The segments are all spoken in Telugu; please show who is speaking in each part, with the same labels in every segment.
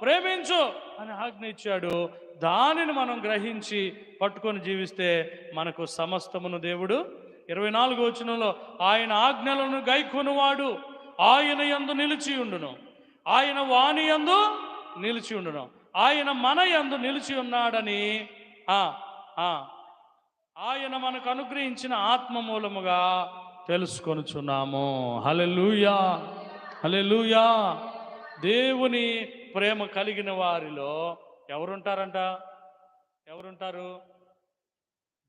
Speaker 1: ప్రేమించు అని ఆజ్ఞ ఇచ్చాడు. దానిని మనం గ్రహించి పట్టుకొని జీవిస్తే మనకు సమస్తమును దేవుడు. ఇరవై నాలుగు వచనంలో ఆయన ఆజ్ఞలను గైకొనువాడు. ఆయన యందు నిలిచి ఉండును. ఆయన వాణి యందు నిలిచి ఉండును. ఆయన మన యందు నిలిచి ఉన్నాడని ఆయన మనకు అనుగ్రహించిన ఆత్మ మూలముగా తెలుసుకొనుచున్నాము. హలెలుయా హలెలుయా దేవుని ప్రేమ కలిగిన వారిలో ఎవరుంటారంట? ఎవరుంటారు?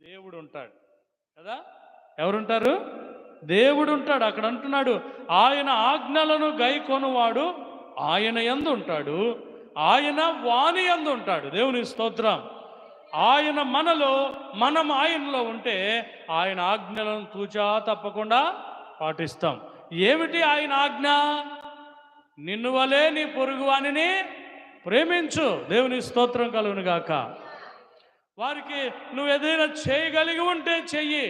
Speaker 1: దేవుడు ఉంటాడు కదా? ఎవరుంటారు? దేవుడు ఉంటాడు అక్కడ అంటున్నాడు ఆయన ఆజ్ఞలను గైకొనువాడు ఆయన ఎందు ఉంటాడు ఆయన వాణి ఎందు ఉంటాడు దేవుని స్తోత్రం. ఆయన మనలో మనం ఆయనలో ఉంటే ఆయన ఆజ్ఞలను తూచా తప్పకుండా పాటిస్తాం. ఏమిటి ఆయన ఆజ్ఞ? నిన్ను వలే నీ పొరుగువాణిని ప్రేమించు. దేవుని స్తోత్రం కలుగును గాక. వారికి నువ్వు ఏదైనా చేయగలిగి ఉంటే చెయ్యి.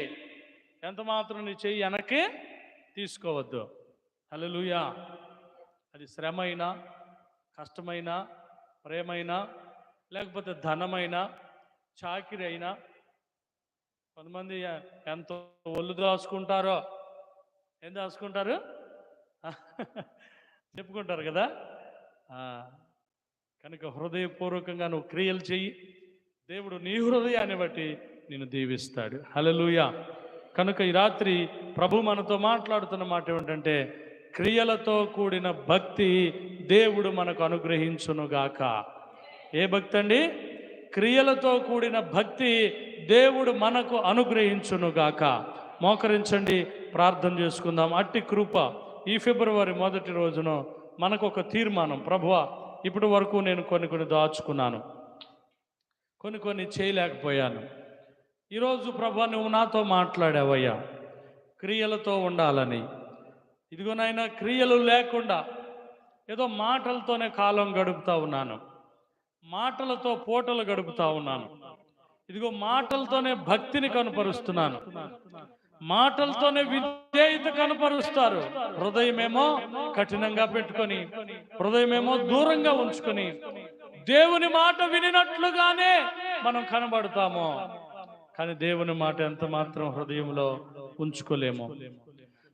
Speaker 1: ఎంత మాత్రం నీ చెయ్యి వెనక్కి తీసుకోవద్దు. హలలుయా అది శ్రమ అయినా కష్టమైనా ప్రేమైనా లేకపోతే ధనమైనా చాకిరి అయినా కొంతమంది ఎంత ఒళ్ళు దాచుకుంటారో ఏం దాచుకుంటారు? చెప్పుకుంటారు కదా? కనుక హృదయపూర్వకంగా నువ్వు క్రియలు చెయ్యి. దేవుడు నీ హృదయాన్ని బట్టి నిన్ను దీవిస్తాడు. హలలుయ కనుక ఈ రాత్రి ప్రభు మనతో మాట్లాడుతున్న మాట ఏమిటంటే క్రియలతో కూడిన భక్తి దేవుడు మనకు అనుగ్రహించునుగాక. ఏ భక్తి అండి? క్రియలతో కూడిన భక్తి దేవుడు మనకు అనుగ్రహించునుగాక. మోకరించండి ప్రార్థన చేసుకుందాం. అట్టి కృప ఈ ఫిబ్రవరి మొదటి రోజున మనకు ఒక తీర్మానం ప్రభువ ఇప్పటి వరకు నేను కొన్ని కొన్ని దాచుకున్నాను. కొన్ని కొన్ని చేయలేకపోయాను. ఈరోజు ప్రభా నువ్వు నాతో మాట్లాడావయ్యా. క్రియలతో ఉండాలని. ఇదిగో నాయన క్రియలు లేకుండా ఏదో మాటలతోనే కాలం గడుపుతా ఉన్నాను. మాటలతో పూటలు గడుపుతా ఉన్నాను. ఇదిగో మాటలతోనే భక్తిని కనపరుస్తున్నాను. మాటలతోనే విధేయత కనపరుస్తారు. హృదయమేమో కఠినంగా పెట్టుకొని హృదయమేమో దూరంగా ఉంచుకొని దేవుని మాట వినినట్లుగానే మనం కనబడతాము. కానీ దేవుని మాట ఎంత మాత్రం హృదయంలో ఉంచుకోలేము.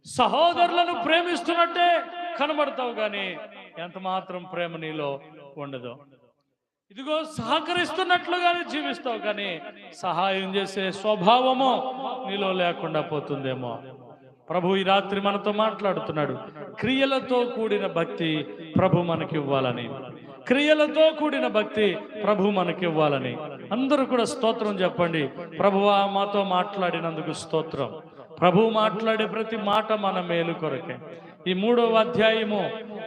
Speaker 1: సహోదరులను ప్రేమిస్తున్నట్టే కనబడతావు కానీ ఎంత మాత్రం ప్రేమ నీలో ఉండదు. ఇదిగో సహకరిస్తున్నట్లుగానే జీవిస్తావు కానీ సహాయం చేసే స్వభావము నీలో లేకుండా పోతుందేమో. ప్రభు ఈ రాత్రి మనతో మాట్లాడుతున్నాడు. క్రియలతో కూడిన భక్తి ప్రభు మనకి ఇవ్వాలని క్రియలతో కూడిన భక్తి ప్రభు మనకి ఇవ్వాలని అందరూ కూడా స్తోత్రం చెప్పండి. ప్రభువా మాతో మాట్లాడినందుకు స్తోత్రం. ప్రభు మాట్లాడే ప్రతి మాట మన మేలు కొరకే. ఈ మూడవ అధ్యాయము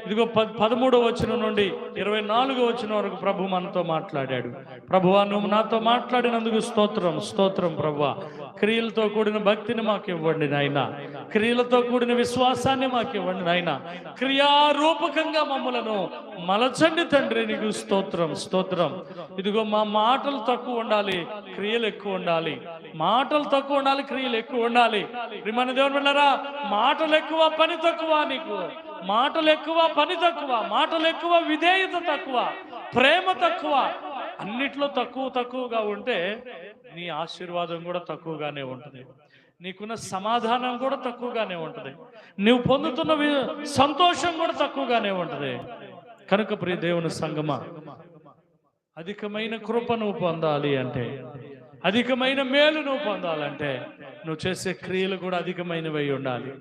Speaker 1: ఇదిగో పదమూడవ వచనం నుండి ఇరవై నాలుగో వచనం వరకు ప్రభు మనతో మాట్లాడాడు. ప్రభువా నువ్వు నాతో మాట్లాడినందుకు స్తోత్రం స్తోత్రం ప్రభువా. క్రియలతో కూడిన భక్తిని మాకు ఇవ్వండి నాయన. క్రియలతో కూడిన విశ్వాసాన్ని మాకు ఇవ్వండి నాయన. క్రియారూపకంగా మమ్మలను మలచండి తండ్రి నీకు స్తోత్రం స్తోత్రం. ఇదిగో మా మాటలు తక్కువ ఉండాలి క్రియలు ఎక్కువ ఉండాలి. మాటలు తక్కువ ఉండాలి క్రియలు ఎక్కువ ఉండాలి. మన దేవుని వెళ్ళారా మాటలు ఎక్కువ పని తక్కువ నీకు. మాటలు ఎక్కువ పని తక్కువ. మాటలు ఎక్కువ విధేయత తక్కువ. ప్రేమ తక్కువ. అన్నిట్లో తక్కువ తక్కువగా ఉంటే నీ ఆశీర్వాదం కూడా తక్కువగానే ఉంటుంది. నీకున్న సమాధానం కూడా తక్కువగానే ఉంటుంది. నువ్వు పొందుతున్న సంతోషం కూడా తక్కువగానే ఉంటుంది. కనుక ప్రియ దేవుని సంగమా అధికమైన కృప నువ్వు పొందాలి అంటే అధికమైన మేలు నువ్వు పొందాలంటే నువ్వు చేసే క్రియలు కూడా అధికమైనవై ఉండాలి.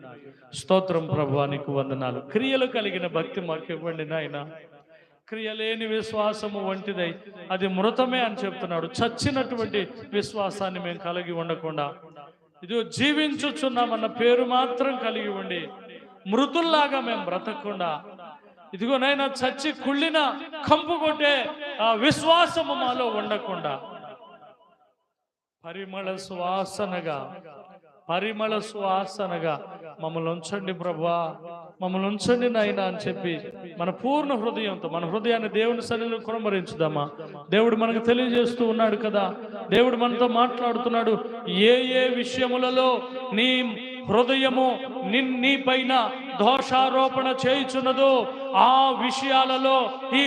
Speaker 1: స్తోత్రం ప్రభు నీకు వందనాలు. క్రియలు కలిగిన భక్తి మాకు ఇవ్వండి నాయన. క్రియలేని విశ్వాసము వంటిదై అది మృతమే అని చెప్తున్నాడు. చచ్చినటువంటి విశ్వాసాన్ని మేము కలిగి ఉండకుండా ఇదిగో జీవించుచున్నామన్న పేరు మాత్రం కలిగి ఉండి మృతుల్లాగా మేము బ్రతకకుండా ఇదిగో నైనా చచ్చి కుళ్ళిన కంపు కొట్టే ఆ విశ్వాసము మాలో ఉండకుండా. పరిమళ సువాసనగా పరిమళ సువాసనగా మమ్మల్ని ఉంచండి ప్రభా. మమ్మల్ని ఉంచండి నాయన అని చెప్పి మన పూర్ణ హృదయంతో మన హృదయాన్ని దేవుని సన్నిధిలో కురమరించుదామా దేవుడు మనకు తెలియజేస్తూ ఉన్నాడు కదా. దేవుడు మనతో మాట్లాడుతున్నాడు. ఏ ఏ విషయములలో నీ హృదయము నిన్ నీ పైన దోషారోపణ చేయుచున్నదో ఆ విషయాలలో ఈ